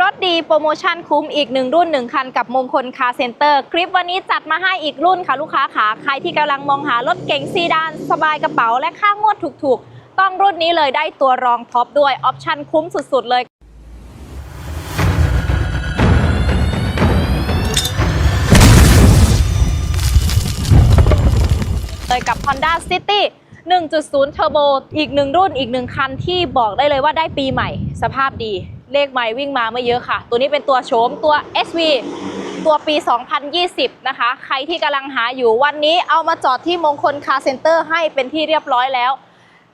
รถดีโปรโมชั่นคุ้มอีกหนึ่งรุ่นหนึ่งคันกับมงคลคาร์เซ็นเตอร์ คลิปวันนี้จัดมาให้อีกรุ่นค่ะลูกค้าขาใครที่กำลังมองหารถเก๋งซีดาน สบายกระเป๋าและค่างวดถูกๆ ต้องรุ่นนี้เลยได้ตัวรองท็อปด้วยออปชั่นคุ้มสุดๆเลยเลยกับ Honda City 1.0 Turbo อีกหนึ่งรุ่นอีกหนึ่งคันที่บอกได้เลยว่าได้ปีใหม่ สภาพดี เลขไมล์วิ่งมาไม่เยอะค่ะ ตัวนี้เป็นตัวโฉมตัว SV ตัวปี 2020 นะคะ ใครที่กำลังหาอยู่วันนี้เอามาจอดที่มงคลคาร์เซ็นเตอร์ให้เป็นที่เรียบร้อยแล้ว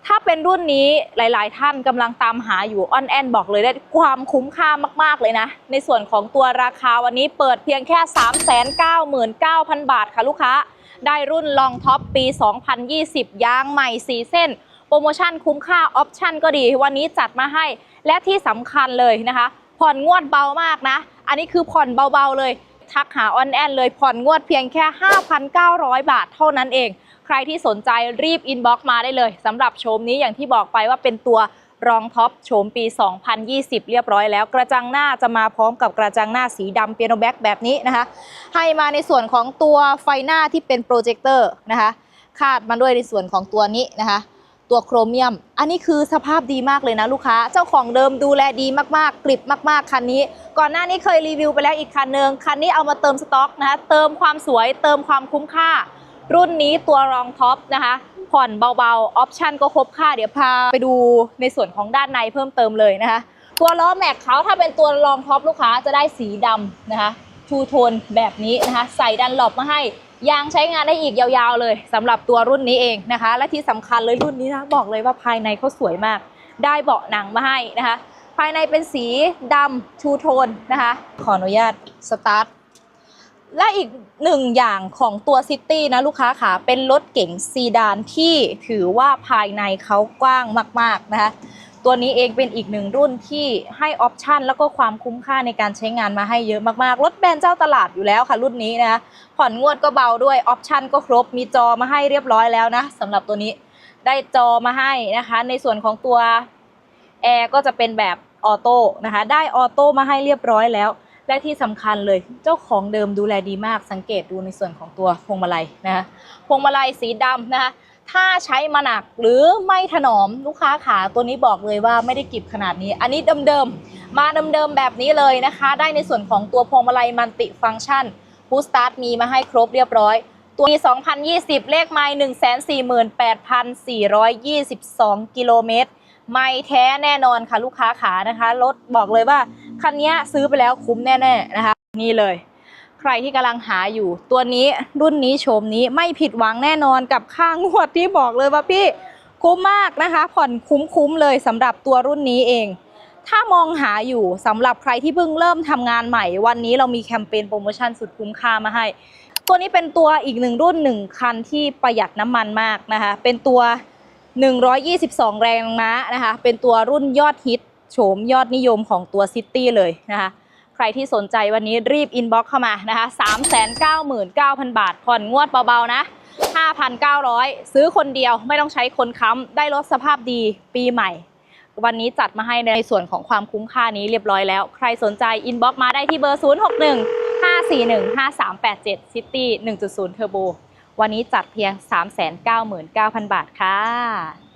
ถ้าเป็นรุ่นนี้หลาย ๆ ท่านกำลังตามหาอยู่ออนแอนบอกเลยได้ความคุ้มค่ามาก ๆ เลยนะ ในส่วนของตัวราคาวันนี้เปิดเพียงแค่ 399,000 บาทค่ะลูกค้า ได้รุ่นลองท็อปปี 2020 ยางใหม่ 4 เส้น รโมชั่นคุ้มค่าออปชั่นก็ดีวันนี้จัดมาให้ และที่สำคัญเลยนะคะ ผ่อนงวดเบามากนะ อันนี้คือผ่อนเบาๆเลย ทักหาออนแอนเลยผ่อนงวดเพียงแค่ 5,900 บาทเท่านั้นเอง ใครที่สนใจรีบอินบ็อกซ์มาได้เลยสำหรับโฉมนี้อย่างที่บอกไปว่าเป็นตัวรองท็อปโฉมปี 2020 เรียบร้อยแล้ว กระจังหน้าจะมาพร้อมกับกระจังหน้าสีดำเปียโนแบ็กแบบนี้นะคะ ให้มาในส่วนของตัวไฟหน้าที่เป็นโปรเจคเตอร์นะคะ คาดมาด้วยในส่วนของตัวนี้นะคะ ตัวโครเมียม อันนี้คือสภาพดีมากเลยนะลูกค้า เจ้าของเดิมดูแลดีมากๆ กริบมาก ๆ คันนี้ ก่อนหน้านี้เคยรีวิวไปแล้วอีกคันหนึ่งคันนี้เอามาเติมสต็อกนะคะ เติมความสวย เติมความคุ้มค่า รุ่นนี้ตัวรองท็อปนะคะ ผ่อนเบาๆ ออปชั่นก็ครบค่า เดี๋ยวพาไปดูในส่วนของด้านในเพิ่มเติมเลยนะคะ ตัวล้อแม็กเขาถ้าเป็นตัวรองท็อปลูกค้าจะได้สีดำนะคะทูโทนแบบนี้นะคะ ใส่ดันหลบมาให้ ยางใช้งานได้อีกยาวๆเลยสำหรับตัวรุ่นนี้เองนะคะ และที่สำคัญเลยรุ่นนี้นะบอกเลยว่าภายในเขาสวยมาก ได้เบาะหนังมาให้นะคะ ภายในเป็นสีดำทูโทนนะคะ ขออนุญาตสตาร์ทและอีกหนึ่งอย่างของตัวซิตี้นะลูกค้าค่ะเป็นรถเก๋งซีดานที่ถือว่าภายในเขากว้างมากๆนะคะ ตัวนี้เองเป็นอีกหนึ่งรุ่นที่ให้ออปชันแล้วก็ความคุ้มค่าในการใช้งานมาให้เยอะมากๆ รถแบรนด์เจ้าตลาดอยู่แล้วค่ะ รุ่นนี้นะคะผ่อนงวดก็เบาด้วยออปชันก็ครบมีจอมาให้เรียบร้อยแล้วนะสำหรับตัวนี้ได้จอมาให้นะคะ ในส่วนของตัวแอร์ก็จะเป็นแบบออโต้นะคะ ได้ออโต้มาให้เรียบร้อยแล้ว และที่สำคัญเลยเจ้าของเดิมดูแลดีมากสังเกตดูในส่วนของตัวพวงมาลัยนะคะพวงมาลัยสีดำนะคะ ถ้าใช้มาหนักหรือไม่ถนอมลูกค้าขาตัวนี้บอกเลยว่าไม่ได้กิบขนาดนี้ อันนี้เดิมๆมาเดิมๆแบบนี้เลยนะคะ ได้ในส่วนของตัวพวงมาลัยมันติฟังก์ชันบูสตาร์ทมีมาให้ครบเรียบร้อย ตัวปี2020 เลขไมล์148,422 กิโลเมตรไม่แท้แน่นอนค่ะลูกค้าขานะคะ รถบอกเลยว่า คันนี้ซื้อไปแล้วคุ้มแน่ ๆ นะคะ นี่เลย ใครที่กำลังหาอยู่ ตัวนี้รุ่นนี้โฉมนี้ไม่ผิดหวังแน่นอนกับค่างวดที่บอกเลยว่าพี่คุ้มมากนะคะ ผ่อนคุ้มๆเลยสำหรับตัวรุ่นนี้เอง ถ้ามองหาอยู่สำหรับใครที่เพิ่งเริ่มทำงานใหม่ วันนี้เรามีแคมเปญโปรโมชั่นสุดคุ้มค่ามาให้ ตัวนี้เป็นตัวอีกหนึ่งรุ่นหนึ่งคันที่ประหยัดน้ำมันมากนะคะ เป็นตัว 122 แรงม้านะคะ เป็นตัวรุ่นยอดฮิตโฉมยอดนิยมของตัวซิตี้เลยนะคะ รที่สนใจวันนี้รีบอินบ็อกเข้ามานะคะ 399,000 บาท ผ่อนงวดเบาๆนะ 5,900 ซื้อคนเดียวไม่ต้องใช้คนค้ำ ได้รถสภาพดีปีใหม่ วันนี้จัดมาให้ในส่วนของความคุ้มค่านี้เรียบร้อยแล้ว ใครสนใจอินบ็อกมาได้ที่เบอร์ 061 541 5387 City 1.0 Turbo วันนี้จัดเพียง 399,000 บาทค่ะ